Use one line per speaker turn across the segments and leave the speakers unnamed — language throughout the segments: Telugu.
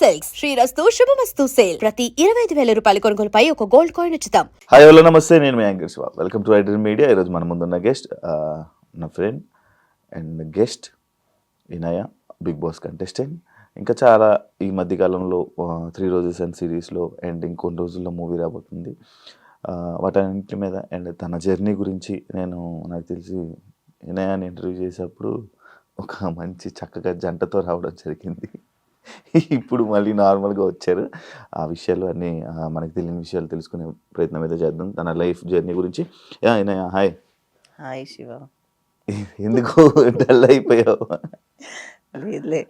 సిల్క్స్. శ్రీరస్తు శుభమస్తు సేల్. ప్రతి ఇరవై ఐదు వేల రూపాయల కొనుగోలుపై ఒక గోల్డ్ కాయిన్ ఉచితం.
హాయ్ హలో నమస్తే నేను మీ anchor Shiva. Welcome to iDream media ఈరోజు మన ముందున్న గెస్ట్ నా friend and guest Vinaya Bigg Boss contestant ఇంకా చాలా ఈ మధ్యకాలంలో త్రీ రోజెస్ అండ్ సిరీస్లో అండ్ ఇంకొన్ని రోజుల్లో మూవీ రాబోతుంది. వాటన్నింటి మీద అండ్ తన జర్నీ గురించి నేను నాకు తెలిసి వినయాన్ని ఇంటర్వ్యూ చేసేటప్పుడు ఒక మంచి చక్కగా జంటతో రావడం జరిగింది. ఇప్పుడు మళ్ళీ నార్మల్గా వచ్చారు. ఆ విషయాలు అన్నీ మనకి తెలియని విషయాలు తెలుసుకునే ప్రయత్నం అయితే చేద్దాం. తన లైఫ్ జర్నీ గురించి. హాయ్.
హాయ్ శివ.
ఎందుకు డల్ అయిపోయావు?
లేదులే.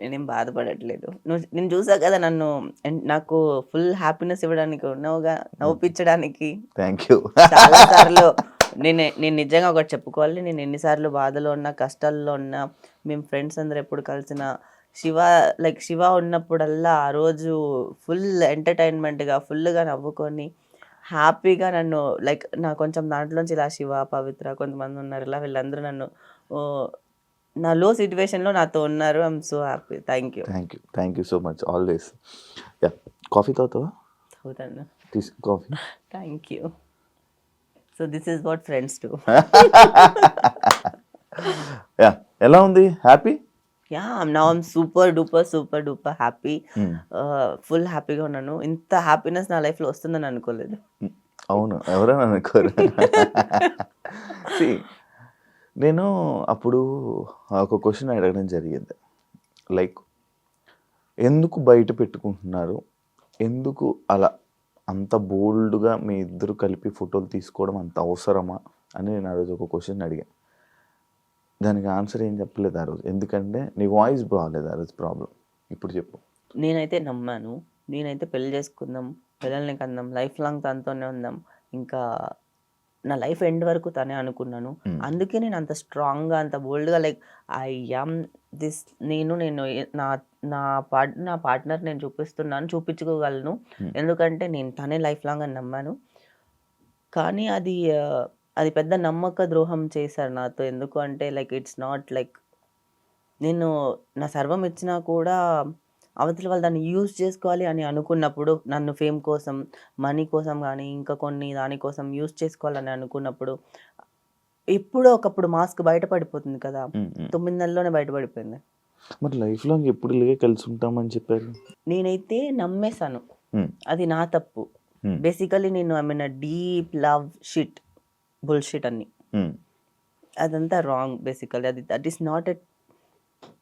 నేనేం బాధపడట్లేదు. నువ్వు నేను చూసా కదా నన్ను నాకు ఫుల్ హ్యాపీనెస్ ఇవ్వడానికి ఉన్నావుగా నవ్వుపించడానికి.
Thank you.
చాలా సార్లు నేను నేను నిజంగా ఒకటి చెప్పుకోవాలి. నేను ఎన్నిసార్లు బాధలో ఉన్నా కష్టాల్లో ఉన్నా మేము ఫ్రెండ్స్ అందరు ఎప్పుడు కలిసిన శివ లైక్ శివ ఉన్నప్పుడల్లా ఆ రోజు ఫుల్ ఎంటర్టైన్మెంట్గా ఫుల్గా నవ్వుకొని హ్యాపీగా నన్ను లైక్ నా కొంచెం దాంట్లోంచి ఇలా శివ పవిత్ర కొంతమంది ఉన్నారు ఇలా వీళ్ళందరూ నన్ను నా లో సిచ్యువేషన్లో నాతో ఉన్నారు. I'm so happy thank you
thank you thank you so much always yeah coffee తాగుతావా? తీసు coffee
thank you so this is what friends to
yeah ఎలా ఉంది? హ్యాపీ
యా నా I'm super duper super duper happy
Hmm.
Full హ్యాపీగా ఉన్నాను. ఇంత హ్యాపీనెస్ నా లైఫ్లో వస్తుందని అనుకోలేదు.
అవును. ఎవరైనా అనుకోరు. నేను అప్పుడు ఒక క్వశ్చన్ అడగడం జరిగింది. లైక్ ఎందుకు బయట పెట్టుకుంటున్నారు? ఎందుకు అలా అంత బోల్డ్గా మీ ఇద్దరు కలిపి ఫోటోలు తీసుకోవడం అంత అవసరమా? అని నేను ఆ రోజు ఒక క్వశ్చన్ అడిగాను. దానికి ఆన్సర్ ఏం చెప్పలేదు ఆ రోజు. ఎందుకంటే నీ వాయిస్ బాగాలేదు ఆ రోజు ప్రాబ్లం ఇప్పుడు చెప్పు.
నేనైతే నమ్మాను. నేనైతే పెళ్ళి చేసుకుందాం పిల్లల్ని కందాం లైఫ్ లాంగ్ తనతోనే ఉందాం. ఇంకా నా లైఫ్ ఎండ్ వరకు తనే అనుకున్నాను.
Hmm.
అందుకే నేను అంత స్ట్రాంగ్గా అంత బోల్డ్గా లైక్ ఐ యామ్ దిస్ నేను నేను నా నా పార్ట్ నా పార్ట్నర్ నేను చూపిస్తున్నాను చూపించుకోగలను.
Hmm.
ఎందుకంటే నేను తనే లైఫ్ లాంగ్ అని నమ్మాను. కానీ అది అది పెద్ద నమ్మక ద్రోహం చేశారు నాతో. ఎందుకు అంటే లైక్ ఇట్స్ నాట్ లైక్ నేను నా సర్వం ఇచ్చినా కూడా అవతల వాళ్ళు దాన్ని యూజ్ చేసుకోవాలి అని అనుకున్నప్పుడు నన్ను ఫేమ్ కోసం మనీ కోసం కానీ ఇంకా కొన్ని దానికోసం యూజ్ చేసుకోవాలని అనుకున్నప్పుడు ఎప్పుడో ఒకప్పుడు మాస్క్ బయటపడిపోతుంది కదా. తొమ్మిది నెలల్లోనే బయటపడిపోయింది.
మరి లైఫ్ లాంగ్ ఎప్పుడు ఇలాగే కలిసి ఉంటామని చెప్పారు?
నేనైతే నమ్మేశాను. అది నా తప్పు. బేసికలీ నేను I mean deep love shit. Bullshit అన్ని.
ఉమ్,
అదంతా రాంగ్ బేసికలీ అది that is not a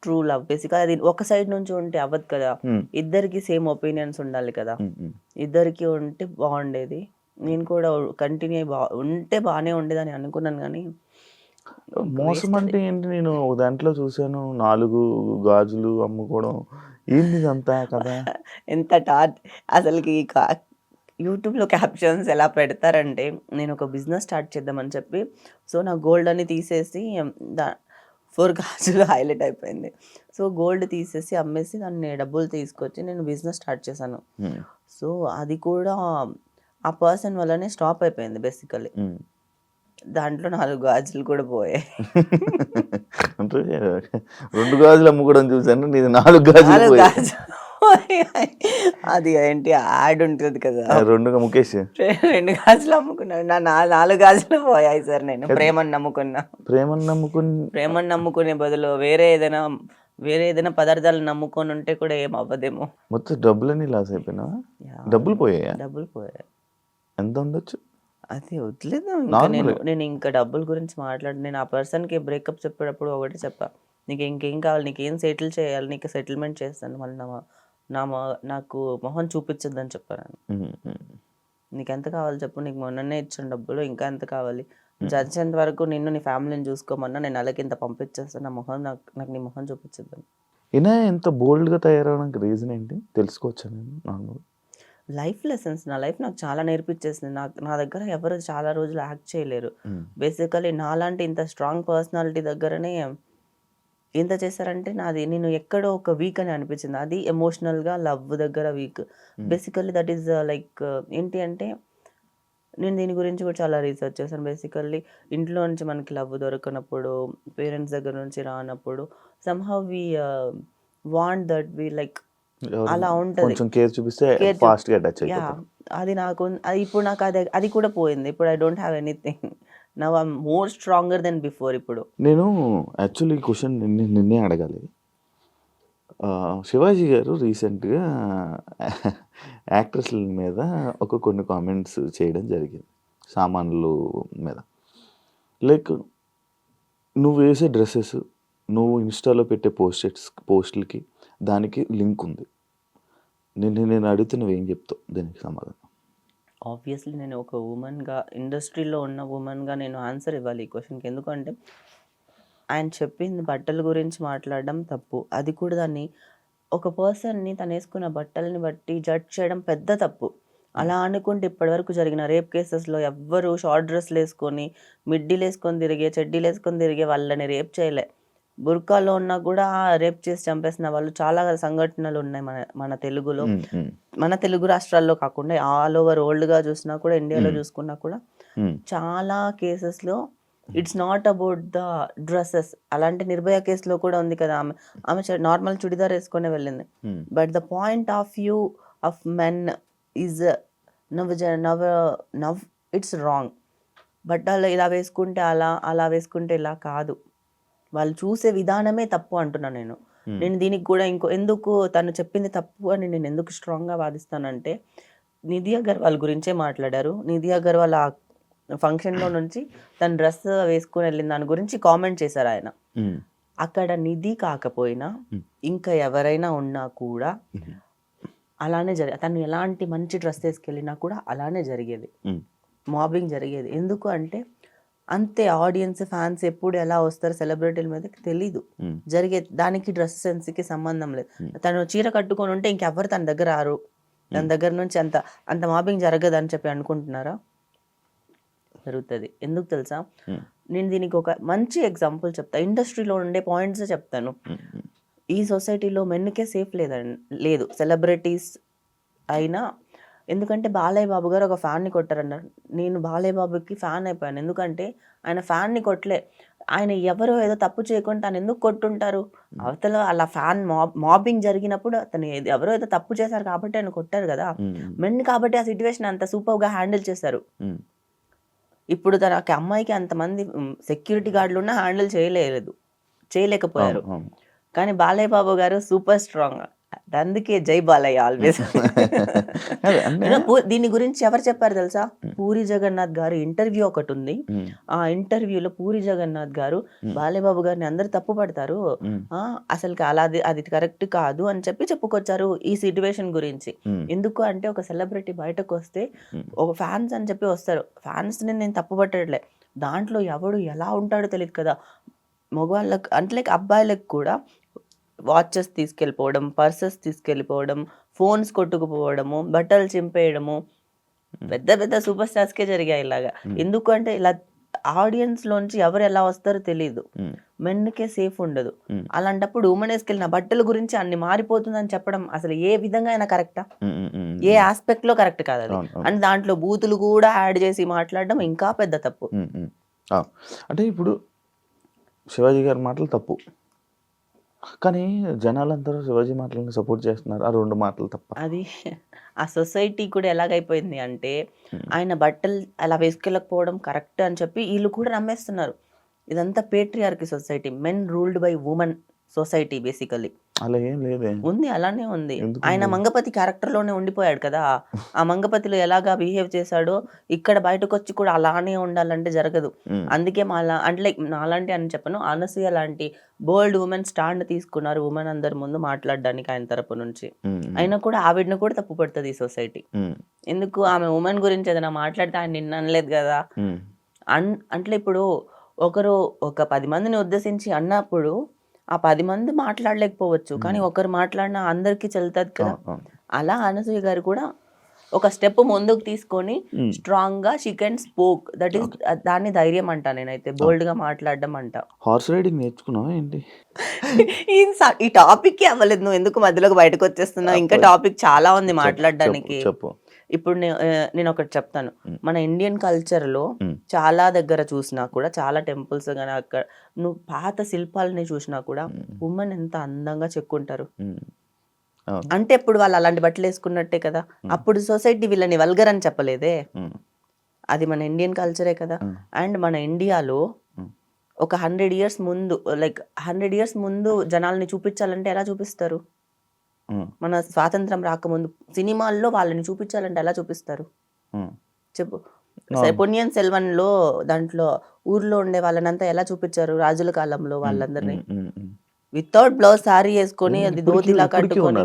true love basically అది ఒక సైడ్ నుంచి ఉంటే అవ్వదు కదా.
ఉమ్,
ఇద్దరికి సేమ్ ఒపీనియన్స్ ఉండాలి కదా.
ఉమ్.
ఇద్దరికి ఉంటే బాగుండేది. నేను కూడా కంటిన్యూ బా ఉంటే బాగానే ఉండేదని అనుకున్నాను కానీ
మోసం అంటే ఏంటి? నేను ఒక దాంట్లో చూశాను నాలుగు గాజులు అమ్ముకోవడం. ఏంది ఇదంతా కదా
ఎంత టార్చ్ అసలుకి యూట్యూబ్లో క్యాప్షన్స్ ఎలా పెడతారంటే నేను ఒక బిజినెస్ స్టార్ట్ చేద్దామని చెప్పి సో నా గోల్డ్ అని తీసేసి దా ఫోర్ గాజులు హైలైట్ అయిపోయింది సో గోల్డ్ తీసేసి అమ్మేసి దాన్ని డబ్బులు తీసుకొచ్చి నేను బిజినెస్ స్టార్ట్ చేశాను సో అది కూడా ఆ పర్సన్ వల్లనే స్టాప్ అయిపోయింది బేసికలీ. దాంట్లో నాలుగు గాజులు కూడా పోయాయి
అంటే రెండు గాజులు అమ్ముకోవడం చూశాను నీది నాలుగు గాజులు.
గాజులు. అది ఏంటి? యాడ్ ఉంటుంది కదా.
ఆ, రెండుగా ముఖేష్.
రెండు గాజులు అమ్ముకున్నాను నా నాలుగు గాజులు పోయాయి సార్ నేను. ప్రేమను నమ్ముకున్నా.
ప్రేమను నమ్ముకుని
ప్రేమను నమ్ముకునే బదులు వేరే ఏదైనా వేరే ఏదైనా పదార్థాలు నమ్ముకొని ఉంటే కూడా ఏం అవ్వదేమో.
మొత్తం డబ్బులన్నీ లాస్ అయిపోయినా. డబ్బులు పోయాయా?
డబ్బులు పోయాయి.
ఎంత ఉండొచ్చు?
అది వదిలేదాం. నేను నేను ఇంకా డబ్బుల గురించి మాట్లాడి నేను ఆ పర్సన్కి బ్రేకప్ చెప్పేటప్పుడు ఒకటి చెప్పా. నీకు ఇంకేం కావాలి? నీకేం సెటిల్ చేయాలి? నీకు సెటిల్మెంట్ చేస్తాను. మళ్ళీ నా నాకు మొహం చూపించొద్దని చెప్పాను. నీకు ఎంత కావాలి చెప్పు నీకు మొన్ననే ఇచ్చిన డబ్బులు ఇంకా ఎంత కావాలి? చచ్చేంత వరకు నిన్ను నీ ఫ్యామిలీని చూసుకోమన్నా నేను అలాగే ఇంత పంపించేస్తాను నా మొహం నాకు నాకు నీ మొహం చూపించద్దని.
ఈయన ఎంత బోల్డ్గా తయారవడానికి రీజన్ ఏంటి? తెలుసుకోవచ్చా నేను
లైఫ్ లెసన్స్ నా లైఫ్ నాకు చాలా నేర్పించేసింది. నాకు నా దగ్గర ఎవరు చాలా రోజులు యాక్ట్ చేయలేరు. బేసికలీ నాలాంటి ఇంత స్ట్రాంగ్ పర్సనాలిటీ దగ్గరనే ఎంత చేశారంటే నాది నేను ఎక్కడో ఒక వీక్ అని అనిపించింది. అది ఎమోషనల్గా లవ్ దగ్గర weak basically that is like ఏంటి అంటే నేను దీని గురించి కూడా చాలా రీసెర్చ్ చేశాను. బేసికల్లీ ఇంట్లో నుంచి మనకి లవ్ దొరకనప్పుడు పేరెంట్స్ దగ్గర నుంచి రానప్పుడు somehow we want that we like? అలా ఉంటది.
కేర్ చూపిస్తే
అది నాకు అది ఇప్పుడు నాకు అది అది కూడా పోయింది. ఇప్పుడు I don't have anything now I'm more stronger than before ఇప్పుడు.
నేను యాక్చువల్లీ క్వశ్చన్ నిన్నే నిన్నే అడగాలి. శివాజీ గారు రీసెంట్గా యాక్ట్రెస్ల మీద ఒక కొన్ని కామెంట్స్ చేయడం జరిగింది సామాన్లు మీద. లైక్ నువ్వు వేసే డ్రెస్సెస్ నువ్వు ఇన్స్టాలో పెట్టే పోస్టెట్స్ పోస్టులకి దానికి లింక్ ఉంది. నేను నేను అడుగుతున్నవి ఏం చెప్తావు? దీనికి సమాధానం.
ఆబ్వియస్లీ నేను ఒక ఉమెన్గా ఇండస్ట్రీలో ఉన్న ఉమెన్గా నేను ఆన్సర్ ఇవ్వాలి ఈ క్వశ్చన్కి ఎందుకంటే ఆయన చెప్పింది బట్టల గురించి మాట్లాడడం తప్పు. అది కూడా దాన్ని ఒక పర్సన్ని తను వేసుకున్న బట్టల్ని బట్టి జడ్జ్ చేయడం పెద్ద తప్పు. అలా అనుకుంటే ఇప్పటివరకు జరిగిన రేప్ కేసెస్లో ఎవ్వరూ షార్ట్ డ్రెస్లు వేసుకొని మిడ్డీలు వేసుకొని తిరిగే చెడ్డీలు వేసుకొని తిరిగే వాళ్ళని రేప్ చేయలే. బుర్కాలో ఉన్నా కూడా రేప్ చేసి చంపేసిన వాళ్ళు చాలా సంఘటనలు ఉన్నాయి మన మన తెలుగులో. మన తెలుగు రాష్ట్రాల్లో కాకుండా ఆల్ ఓవర్ వరల్డ్గా చూసినా కూడా ఇండియాలో చూసుకున్నా కూడా చాలా కేసెస్లో it's not about the dresses. అలాంటి నిర్భయ కేసులో కూడా ఉంది కదా ఆమె ఆమె నార్మల్ చుడిదార్ వేసుకొని వెళ్ళింది. But the point of view of men is now now now it's wrong. But అలా ఇలా వేసుకుంటే అలా అలా వేసుకుంటే ఇలా కాదు. వాళ్ళు చూసే విధానమే తప్పు అంటున్నా నేను. నేను దీనికి కూడా ఇంకో ఎందుకు తను చెప్పింది తప్పు అని నేను ఎందుకు స్ట్రాంగ్గా వాదిస్తానంటే నిధి అగర్వాల్ గురించే మాట్లాడారు. నిధి అగర్వాల్ ఆ ఫంక్షన్లో నుంచి తన డ్రెస్ వేసుకుని వెళ్ళిన దాని గురించి కామెంట్ చేశారు ఆయన. అక్కడ నిధి కాకపోయినా. ఇంకా ఎవరైనా ఉన్నా కూడా అలానే జరిగే తను ఎలాంటి మంచి డ్రెస్ వేసుకెళ్ళినా కూడా అలానే జరిగేది. మాబింగ్ జరిగేది. ఎందుకు అంటే అంతే ఆడియన్స్ ఫ్యాన్స్ ఎప్పుడు ఎలా వస్తారు సెలబ్రిటీల మీదకి తెలీదు. జరిగే దానికి డ్రెస్ సెన్స్కి సంబంధం లేదు. తను చీర కట్టుకొని ఉంటే ఇంకెవ్వరు తన దగ్గర రారు. తన దగ్గర నుంచి అంత అంత మాబింగ్ జరగదు అని చెప్పి అనుకుంటున్నారా? జరుగుతుంది. ఎందుకు తెలుసా. నేను దీనికి ఒక మంచి ఎగ్జాంపుల్ చెప్తా. ఇండస్ట్రీలో ఉండే పాయింట్స్ చెప్తాను. ఈ సొసైటీలో మెన్కే సేఫ్ లేదండి లేదు. సెలబ్రిటీస్ అయినా ఎందుకంటే బాలయ్య బాబు గారు ఒక ఫ్యాన్ని కొట్టారన్నారు. నేను బాలయ్య బాబుకి ఫ్యాన్ అయిపోయాను. ఎందుకంటే ఆయన ఫ్యాన్ని కొట్టలే. ఆయన ఎవరో ఏదో తప్పు చేయకుండా తను ఎందుకు కొట్టుంటారు? అవతల అలా ఫ్యాన్ మాబ్ మాబింగ్ జరిగినప్పుడు అతను ఎవరో ఏదో తప్పు చేశారు కాబట్టి ఆయన కొట్టారు కదా. మెన్ కాబట్టి ఆ సిచ్యువేషన్ అంత సూపర్గా హ్యాండిల్ చేశారు. ఇప్పుడు తనకి అమ్మాయికి అంతమంది సెక్యూరిటీ గార్డులు ఉన్నా హ్యాండిల్ చేయలేదు. చేయలేకపోయారు. కానీ బాలయ్య బాబు గారు సూపర్ స్ట్రాంగ్. అందుకే జై బాలయ్య ఆల్వేస్ దీని గురించి ఎవరు చెప్పారు తెలుసా? పూరి జగన్నాథ్ గారు ఇంటర్వ్యూ ఒకటి ఉంది. ఆ ఇంటర్వ్యూలో పూరి జగన్నాథ్ గారు బాలయ్య బాబు గారిని అందరు తప్పు పడతారు. అసలు అలాది అది కరెక్ట్ కాదు అని చెప్పి చెప్పుకొచ్చారు ఈ సిచ్యువేషన్ గురించి. ఎందుకు అంటే ఒక సెలబ్రిటీ బయటకు వస్తే. ఒక ఫ్యాన్స్ అని చెప్పి వస్తారు. ఫ్యాన్స్ని నేను తప్పు పట్టట్లే. దాంట్లో ఎవడు ఎలా ఉంటాడో తెలియదు కదా. మగవాళ్ళకి అంటే లైక్ అబ్బాయిలకు కూడా వాచెస్ తీసుకెళ్ళిపోవడం పర్సెస్ తీసుకెళ్ళిపోవడం ఫోన్స్ కొట్టుకుపోవడము బట్టలు చింపేయడము. పెద్ద పెద్ద సూపర్ స్టార్స్కే జరిగాయి ఇలాగా. ఎందుకు అంటే ఇలా ఆడియన్స్ లోంచి ఎవరు ఎలా వస్తారో తెలియదు
ఉమ్,
మెన్కే సేఫ్ ఉండదు.
Hmm.
అలాంటప్పుడు ఉమెన్ వేసుకెళ్ళిన బట్టల గురించి అన్ని మారిపోతుందని చెప్పడం అసలు ఏ విధంగా అయినా కరెక్టా ఏ ఆస్పెక్ట్లో కరెక్ట్ కాదు అది. అండ్ దాంట్లో బూతులు కూడా యాడ్ చేసి మాట్లాడడం ఇంకా పెద్ద తప్పు.
అంటే ఇప్పుడు శివాజీ గారి మాటలు తప్పు. కానీ జనాలందరూ శివాజీ మాటలను సపోర్ట్ చేస్తున్నారు. ఆ రెండు మాటలు తప్ప.
అది ఆ సొసైటీ కూడా ఎలాగైపోయింది అంటే ఆయన బట్టలు అలా వేసుకెళ్ళకపోవడం కరెక్ట్ అని చెప్పి వీళ్ళు కూడా నమ్మేస్తున్నారు. ఇదంతా patriarchy society men ruled by women society basically
అలా ఏం లేదే.
ఉంది అలానే ఉంది. ఆయన మంగపతి క్యారెక్టర్లోనే ఉండిపోయాడు కదా. ఆ మంగపతిలో ఎలాగా బిహేవ్ చేశాడో ఇక్కడ బయటకు వచ్చి కూడా అలానే ఉండాలంటే జరగదు. అందుకే మాలా అంటే లైక్ నాలాంటి అని చెప్పను అనసూయ లాంటి బోల్డ్ ఉమెన్ స్టాండ్ తీసుకున్నారు ఉమెన్ అందరి ముందు మాట్లాడడానికి ఆయన తరపు నుంచి. అయినా కూడా ఆవిడని కూడా తప్పు పడుతుంది ఈ సొసైటీ. ఎందుకు ఆమె ఉమెన్ గురించి ఏదైనా మాట్లాడితే ఆయన నిన్న అనలేదు కదా? అన్ అంటే ఇప్పుడు ఒకరు ఒక పది మందిని ఉద్దేశించి అన్నప్పుడు ఆ పది మంది మాట్లాడలేకపోవచ్చు. కానీ ఒకరు మాట్లాడినా అందరికీ చెల్తుంది కదా. అలా అనసూయ గారు కూడా ఒక స్టెప్ ముందుకు తీసుకొని స్ట్రాంగ్గా she can spoke. That is దాన్ని ధైర్యం అంట నేనైతే. బోల్డ్గా మాట్లాడడం అంట.
హార్స్ రైడింగ్ నేర్చుకున్నావా ఏంటి?
ఈ టాపిక్కి అవ్వలేదు. నువ్వు ఎందుకు మధ్యలోకి బయటకు వచ్చేస్తున్నావు? ఇంకా టాపిక్ చాలా ఉంది మాట్లాడడానికి.
చెప్పు.
ఇప్పుడు నేను ఒకటి చెప్తాను. మన ఇండియన్ కల్చర్లో
మ్.
చాలా దగ్గర చూసినా కూడా చాలా టెంపుల్స్ కానీ అక్కడ నువ్వు పాత శిల్పాలని చూసినా కూడా ఉమెన్ ఎంత అందంగా చెక్కుంటారు. అంటే ఇప్పుడు వాళ్ళు అలాంటి బట్టలు వేసుకున్నట్టే కదా అప్పుడు సొసైటీ వీళ్ళని వల్గర్ అని చెప్పలేదే అది మన ఇండియన్ కల్చరే కదా. అండ్ మన ఇండియాలో. ఒక హండ్రెడ్ ఇయర్స్ ముందు లైక్ హండ్రెడ్ ఇయర్స్ ముందు జనాల్ని చూపించాలంటే ఎలా చూపిస్తారు మన స్వాతంత్రం రాకముందు సినిమాల్లో వాళ్ళని చూపించాలంటే ఎలా చూపిస్తారు. చెప్పు. పొన్నియిన్ సెల్వన్లో దాంట్లో ఊర్లో ఉండే వాళ్ళనంతా ఎలా చూపించారు? రాజుల కాలంలో వాళ్ళందరినీ. వితౌట్ బ్లౌజ్ సారీ వేసుకొని అది
ఇప్పటికీ
కట్టుకొని.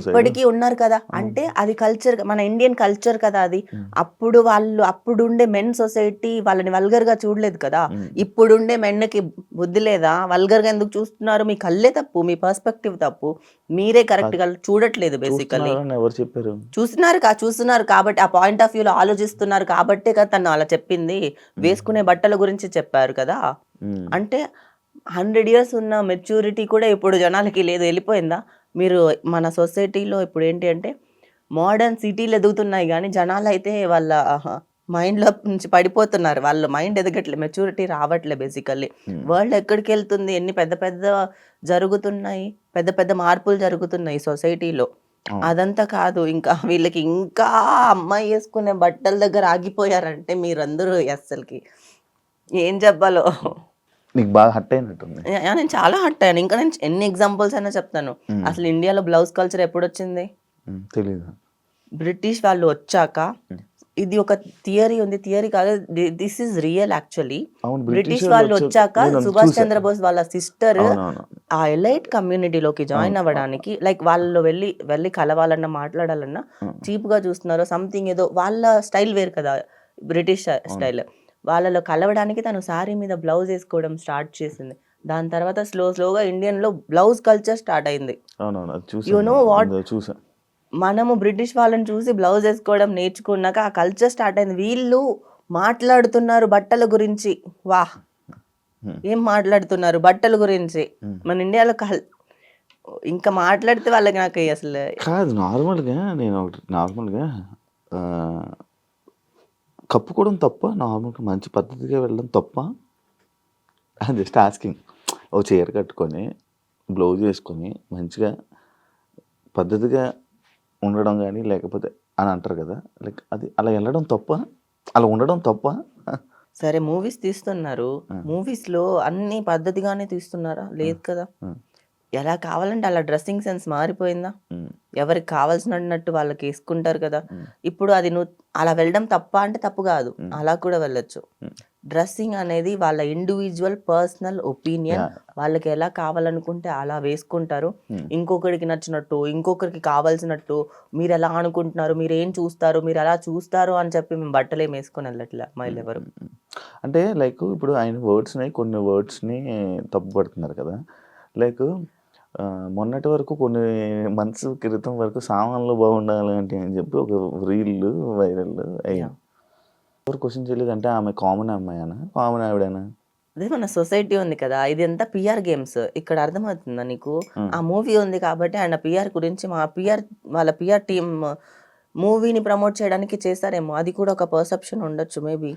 ఇప్పటికీ ఉన్నారు కదా. అంటే అది కల్చర్ మన ఇండియన్ కల్చర్ కదా అది. అప్పుడు వాళ్ళు అప్పుడు ఉండే మెన్ సొసైటీ వాళ్ళని వల్గర్గా చూడలేదు కదా. ఇప్పుడుండే మెన్కి బుద్ధి లేదా? వల్గర్గా ఎందుకు చూస్తున్నారు? మీ కళ్ళే తప్పు మీ పర్స్పెక్టివ్ తప్పు. మీరే కరెక్ట్గా చూడట్లేదు
ఎవరు చెప్పారు?
చూస్తున్నారు కా చూస్తున్నారు కాబట్టి ఆ పాయింట్ ఆఫ్ వ్యూలో ఆలోచిస్తున్నారు కాబట్టే కదా తను అలా చెప్పింది. వేసుకునే బట్టల గురించి చెప్పారు కదా. అంటే హండ్రెడ్ ఇయర్స్ ఉన్న మెచ్యూరిటీ కూడా ఇప్పుడు జనాలకి లేదు. వెళ్ళిపోయిందా? మీరు మన సొసైటీలో ఇప్పుడు ఏంటి అంటే మోడర్న్ సిటీలు ఎదుగుతున్నాయి కానీ జనాలు అయితే వాళ్ళ మైండ్లో నుంచి పడిపోతున్నారు. వాళ్ళ మైండ్ ఎదగట్లే మెచ్యూరిటీ రావట్లే బేసికల్లీ. వరల్డ్ ఎక్కడికి వెళ్తుంది? ఎన్ని పెద్ద పెద్ద జరుగుతున్నాయి? పెద్ద పెద్ద మార్పులు జరుగుతున్నాయి సొసైటీలో. అదంతా కాదు. ఇంకా వీళ్ళకి ఇంకా అమ్మాయి వేసుకునే బట్టల దగ్గర ఆగిపోయారంటే మీరందరూ అస్సలకి ఏం చెప్పాలో?
నీకు బాగా హట్ అయినట్టుంది.
నేను చాలా హట్ అయ్యాను. ఇంకా నేను ఎన్ని ఎగ్జాంపుల్స్ అయినా చెప్తాను. అసలు ఇండియాలో బ్లౌజ్ కల్చర్ ఎప్పుడు వచ్చింది
తెలీదు.
బ్రిటిష్ వాళ్ళు వచ్చాక ఇది ఒక థియరీ ఉంది. థియరీ కాదు this is real actually British వాళ్ళు వచ్చాక సుభాష్. చంద్రబోస్ వాళ్ళ సిస్టర్ ఆ ఎలైట్ కమ్యూనిటీలోకి జాయిన్ అవ్వడానికి లైక్ వాళ్ళు వెళ్ళి వెళ్ళి కలవాలన్నా మాట్లాడాలన్నా చీప్గా చూస్తున్నారు సంథింగ్ ఏదో వాళ్ళ స్టైల్ వేరు కదా బ్రిటిష్ స్టైల్ వాళ్ళలో కలవడానికి తను సారీ మీద బ్లౌజ్ వేసుకోవడం స్టార్ట్ చేసింది. దాని తర్వాత స్లో స్లోగా ఇండియన్లో బ్లౌజ్ కల్చర్ స్టార్ట్ అయింది. what?
నేను చూసా
మనము బ్రిటిష్ వాళ్ళని చూసి బ్లౌజ్ వేసుకోవడం నేర్చుకున్నాక ఆ కల్చర్ స్టార్ట్ అయింది. వీళ్ళు మాట్లాడుతున్నారు బట్టల గురించి. వా
Hmm.
ఏం మాట్లాడుతున్నారు బట్టల గురించి. మన ఇండియాలో కల్ ఇంకా మాట్లాడితే వాళ్ళకి నాకు అసలు
కాదు నార్మల్గా నేను ఒకటి నార్మల్గా కప్పుకోవడం తప్ప నార్మల్గా మంచి పద్ధతిగా వెళ్ళడం తప్ప అది జస్ట్ ఆస్కింగ్ ఓ చీర కట్టుకొని బ్లౌజ్ వేసుకొని మంచిగా పద్ధతిగా ఉండడం కానీ లేకపోతే అని అంటారు కదా లైక్ అది అలా వెళ్ళడం తప్ప అలా ఉండడం తప్ప.
సరే మూవీస్ తీస్తున్నారు. మూవీస్లో అన్ని పద్ధతిగానే తీస్తున్నారా? లేదు కదా. ఎలా కావాలంటే అలా డ్రెస్సింగ్ సెన్స్ మారిపోయిందా? ఎవరికి కావాల్సినట్టు వాళ్ళకి వేసుకుంటారు కదా. ఇప్పుడు అది నువ్వు అలా వెళ్ళడం తప్ప అంటే తప్పు కాదు. అలా కూడా వెళ్ళొచ్చు. డ్రెస్సింగ్ అనేది వాళ్ళ ఇండివిజువల్ పర్సనల్ ఒపీనియన్. వాళ్ళకి ఎలా కావాలనుకుంటే అలా వేసుకుంటారు. ఇంకొకరికి నచ్చినట్టు ఇంకొకరికి కావాల్సినట్టు మీరు ఎలా అనుకుంటున్నారు మీరు ఏం చూస్తారు మీరు ఎలా చూస్తారు అని చెప్పి మేము బట్టలు వేసుకొని వెళ్ళట్లే అమ్మాయిలు ఎవరు
అంటే లైక్ ఇప్పుడు ఆయన వర్డ్స్ని కొన్ని వర్డ్స్ని తప్పుపడుతున్నారు కదా. లైక్ మొన్నటి వరకు కొన్ని మంత్స్ క్రితం వరకు సామాన్లు బాగుండాలి అంటే అని చెప్పి ఒక రీల్ వైరల్ అయ్యాం ఎవరు క్వశ్చన్ చేయలేదు అంటే ఆమె కామన్ అమ్మాయినా? కామన్ ఆవిడేనా?
అదే మన సొసైటీ ఉంది కదా ఇది అంతా పిఆర్ గేమ్స్ ఇక్కడ అర్థమవుతుందా నీకు? ఆ. మూవీ ఉంది కాబట్టి ఆయన పిఆర్ గురించి మా పిఆర్ వాళ్ళ పిఆర్ టీమ్ మూవీని ప్రమోట్ చేయడానికి చేశారేమో. అది కూడా ఒక పర్సెప్షన్ ఉండొచ్చు maybe